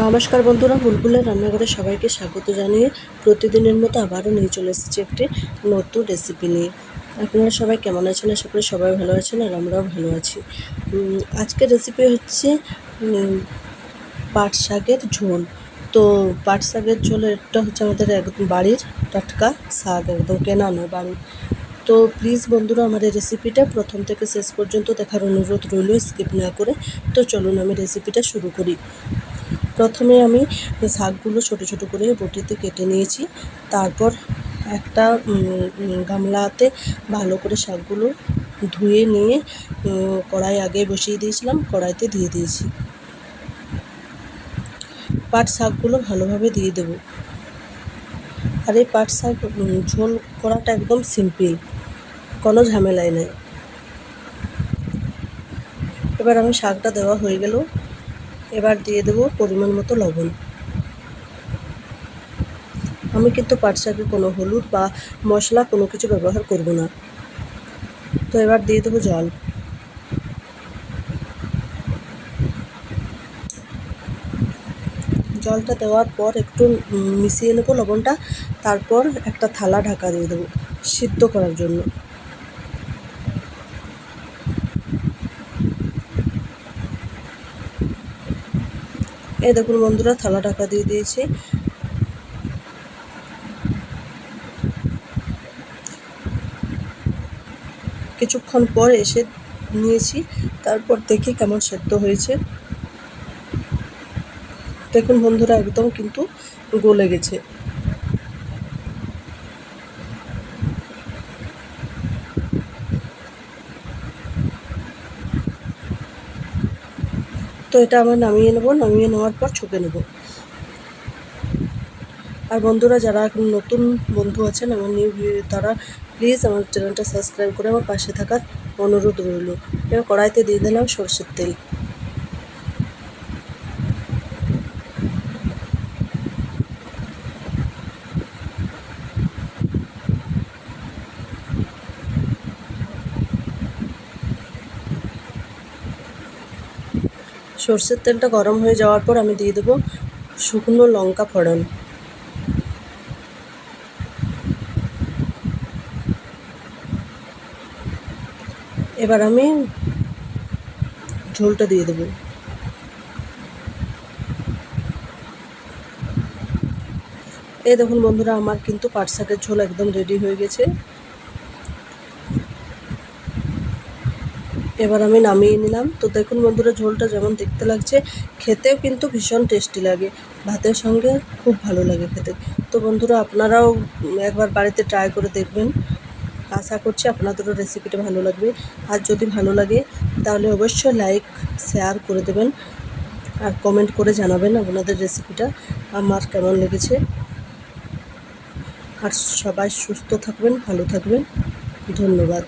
নমস্কার বন্ধুরা, বুলবুলের রান্নাঘরে সবাইকে স্বাগত জানিয়ে প্রতিদিনের মতো আবারও নিয়ে চলে এসেছি একটি নতুন রেসিপি নিয়ে। আপনারা সবাই কেমন আছেন? আশা করি সবাই ভালো আছেন আর আমরাও ভালো আছি। আজকের রেসিপি হচ্ছে পাট শাকের ঝোল। তো পাট শাকের ঝোলেরটা হচ্ছে আমাদের একদম বাড়ির টাটকা শাক, একদম কেনা নয়, বাড়ির। তো প্লিজ বন্ধুরা, আমার এই রেসিপিটা প্রথম থেকে শেষ পর্যন্ত দেখার অনুরোধ রইল স্কিপ না করে। তো চলুন আমি রেসিপিটা শুরু করি। প্রথমে আমি শাকগুলো ছোট ছোট করে বটিতে কেটে নিয়েছি। তারপর একটা গামলাতে ভালো করে শাকগুলো ধুয়ে নিয়ে কড়াই আগে বসিয়ে দিয়েছিলাম, কড়াইতে দিয়ে দিয়েছি। পাট শাকগুলো ভালোভাবে দিয়ে দেবো। আর এই পাট শাক ঝোল করাটা একদম সিম্পল, কোনো ঝামেলাই নেই। এবার আমি শাকটা দেওয়া হয়ে গেল। এবার দিয়ে দেবো পরিমাণ মতো লবণ। আমি কিন্তু পাট শাকে কোনো হলুদ বা মশলা কোনো কিছু ব্যবহার করব না। তো এবার দিয়ে দেবো জল। জলটা দেওয়ার পর একটু মিশিয়ে নেব লবণটা, তারপর একটা থালা ঢাকা দিয়ে দেবো সিদ্ধ করার জন্য। এই দেখুন বন্ধুরা, থালা ঢাকা দিয়ে দিয়েছি। কিছুক্ষণ পর এসে নিয়েছি, তারপর দেখি কেমন সেদ্ধ হয়েছে। দেখুন বন্ধুরা, একদম কিন্তু গলে গেছে। তো এটা আমরা নামিয়ে নেব। নামিয়ে নেওয়ার পর ছুঁকে নেব। আর বন্ধুরা, যারা এখন নতুন বন্ধু আছেন, আমার নিউ তারা প্লিজ আমার চ্যানেলটা সাবস্ক্রাইব করে আমার পাশে থাকার অনুরোধ রইল। এবার কড়াইতে দিয়ে দিলাম সর্ষের তেল। সর্ষের তেলটা গরম হয়ে যাওয়ার পর আমি দিয়ে দেবো শুকনো লঙ্কা ফোড়ন। এবার আমি ঝোলটা দিয়ে দেবো। এই দেখুন বন্ধুরা, আমার কিন্তু পাট শাকের ঝোল একদম রেডি হয়ে গেছে। এবার আমি নামিয়ে নিলাম। তো দেখুন বন্ধুরা, ঝোলটা যেমন দেখতে লাগছে, খেতেও কিন্তু ভীষণ টেস্টি লাগে। ভাতের সঙ্গে খুব ভালো লাগে খেতে। তো বন্ধুরা, আপনারাও একবার বাড়িতে ট্রাই করে দেখবেন। আশা করছি আপনাদেরও রেসিপিটা ভালো লাগবে। আর যদি ভালো লাগে, তাহলে অবশ্যই লাইক শেয়ার করে দেবেন। আর কমেন্ট করে জানাবেন আপনাদের রেসিপিটা আমার কেমন লেগেছে। আর সবাই সুস্থ থাকবেন, ভালো থাকবেন। ধন্যবাদ।